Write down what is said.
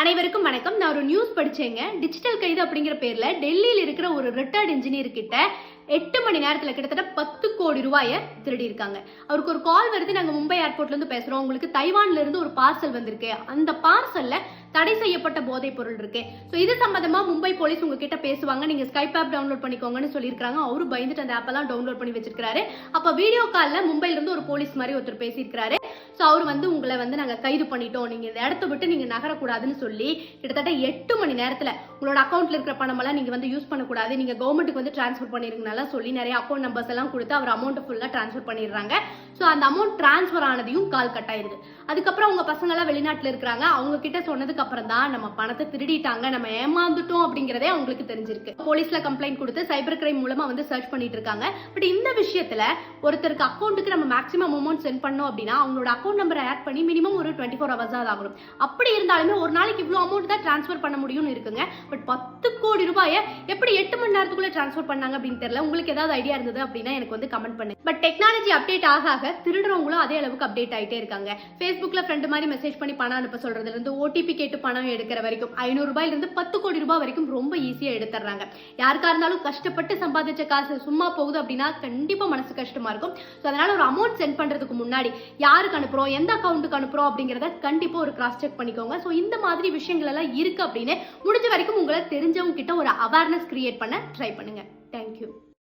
அனைவருக்கும் வணக்கம். நான் ஒரு நியூஸ் படிச்சேங்க. டிஜிட்டல் கைது அப்படிங்கிற பேர்ல டெல்லியில் இருக்கிற ஒரு ரிட்டையர்ட் இன்ஜினியர் கிட்ட எட்டு மணி நேரத்தில் கிட்டத்தட்ட பத்து கோடி ரூபாயை திருடியிருக்காங்க. அவருக்கு ஒரு கால் வருது. நாங்கள் மும்பை ஏர்போர்ட்லேருந்து பேசுகிறோம் உங்களுக்கு தைவான்லேருந்து ஒரு பார்சல் வந்திருக்கு. அந்த பார்சலில் தடை செய்யப்பட்ட போதைப் பொருள் இருக்கு. ஸோ இது சம்மந்தமாக மும்பை போலீஸ் உங்ககிட்ட பேசுவாங்க. நீங்கள் ஸ்கைப் ஆப் டவுன்லோட் பண்ணிக்கோங்கன்னு சொல்லியிருக்காங்க அவரு பயந்துட்டு அந்த ஆப்பெல்லாம் டவுன்லோட் பண்ணி வச்சிருக்காரு அப்போ வீடியோ காலில் மும்பையிலேருந்து ஒரு போலீஸ் மாதிரி ஒருத்தர் பேசியிருக்காரு ஸோ அவர் வந்து உங்களை வந்து நாங்கள் கைது பண்ணிட்டோம். நீங்கள் இந்த இடத்த விட்டு நீங்கள் நகரக்கூடாதுன்னு சொல்லி கிட்டத்தட்ட எட்டு மணி நேரத்தில் உங்களோட அக்கௌண்ட்டில் இருக்கிற பணமெல்லாம் நீங்கள் வந்து யூஸ் பண்ணக்கூடாது. நீங்கள் கவர்மெண்ட்டுக்கு வந்து ட்ரான்ஸ்ஃபர் பண்ணிருங்கனால சொல்லி நிறைய அக்கௌண்ட் நம்பர்ஸ் எல்லாம் கொடுத்து அவர் அமௌண்ட்டு ஃபுல்லாக ட்ரான்ஸ்ஃபர் பண்ணிடுறாங்க. ஸோ அந்த அமௌண்ட் ட்ரான்ஸ்ஃபர் ஆனதையும் கால் கட் ஆயிருது. அதுக்கப்புறம் அவங்க பசங்களாம் வெளிநாட்டில் இருக்கிறாங்க. அவங்க கிட்ட சொன்னதுக்கு அப்புறம் தான் நம்ம பணத்தை திருடிட்டாங்க. நம்ம ஏமாந்துட்டோம் அப்படிங்கிறதே அவங்களுக்கு தெரிஞ்சிருக்கு. போலீஸ்ல கம்ப்ளைண்ட் கொடுத்து சைபர் கிரைம் மூலமா வந்து சர்ச் பண்ணிட்டு இருக்காங்க. பட் இந்த விஷயத்துல ஒருத்தருக்கு அக்கௌண்ட்டுக்கு நம்ம மேக்ஸிமம் அமௌண்ட் சென்ட் பண்ணோம் அப்படின்னா அவங்களோட அக்கௌண்ட் நம்பரை ஆட் பண்ணி மினிமம் ஒரு டுவெண்ட்டி ஃபோர் ஹவர்ஸ் தான் ஆகணும் அப்படி இருந்தாலுமே ஒரு நாளைக்கு இவ்வளோ அமௌண்ட் தான் ட்ரான்ஸ்ஃபர் பண்ண முடியும்னு இருக்குங்க. பட் பத்து கோடி ரூபாயை எப்படி எட்டு மணி நேரத்துக்குள்ள ட்ரான்ஸ்ஃபர் பண்ணாங்க அப்படின்னு தெரியல. உங்களுக்கு ஏதாவது ஐடியா இருந்தது அப்படின்னா எனக்கு வந்து கமெண்ட் பண்ணுங்க. பட் டெக்னாலஜி அப்டேட் ஆக ஆக திருடுறவங்களும் அதே அளவுக்கு அப்டேட் ஆயிட்டே இருக்காங்க. ஃபேஸ்புக்கில் ஃப்ரெண்டு மாதிரி மெசேஜ் பண்ணி பணம் அனுப்ப சொல்கிறதுலேருந்து ஓடிபி கேட்டு பணம் எடுக்கிற வரைக்கும் ஐநூறு பத்து கோடி ரூபாய் வரைக்கும் ரொம்ப ஈஸியாக எடுத்துறாங்க யாருக்காக இருந்தாலும் கஷ்டப்பட்டு சம்பாதிச்ச காசு சும்மா போகுது அப்படின்னா கண்டிப்பாக மனசு கஷ்டமாக இருக்கும். ஸோ அதனால் ஒரு அமௌண்ட் சென்ட் பண்ணுறதுக்கு முன்னாடி யாருக்கு அனுப்புகிறோம் எந்த அக்கௌண்ட்டுக்கு அனுப்புகிறோம் அப்படிங்கிறத கண்டிப்பாக ஒரு கிராஸ் செக் பண்ணிக்கோங்க. ஸோ இந்த மாதிரி விஷயங்கள் எல்லாம் இருக்குது அப்படின்னு முடிஞ்ச வரைக்கும் உங்களை தெரிஞ்சவங்க கிட்ட ஒரு அவேர்னஸ் கிரியேட் பண்ண ட்ரை பண்ணுங்கள் தேங்க்யூ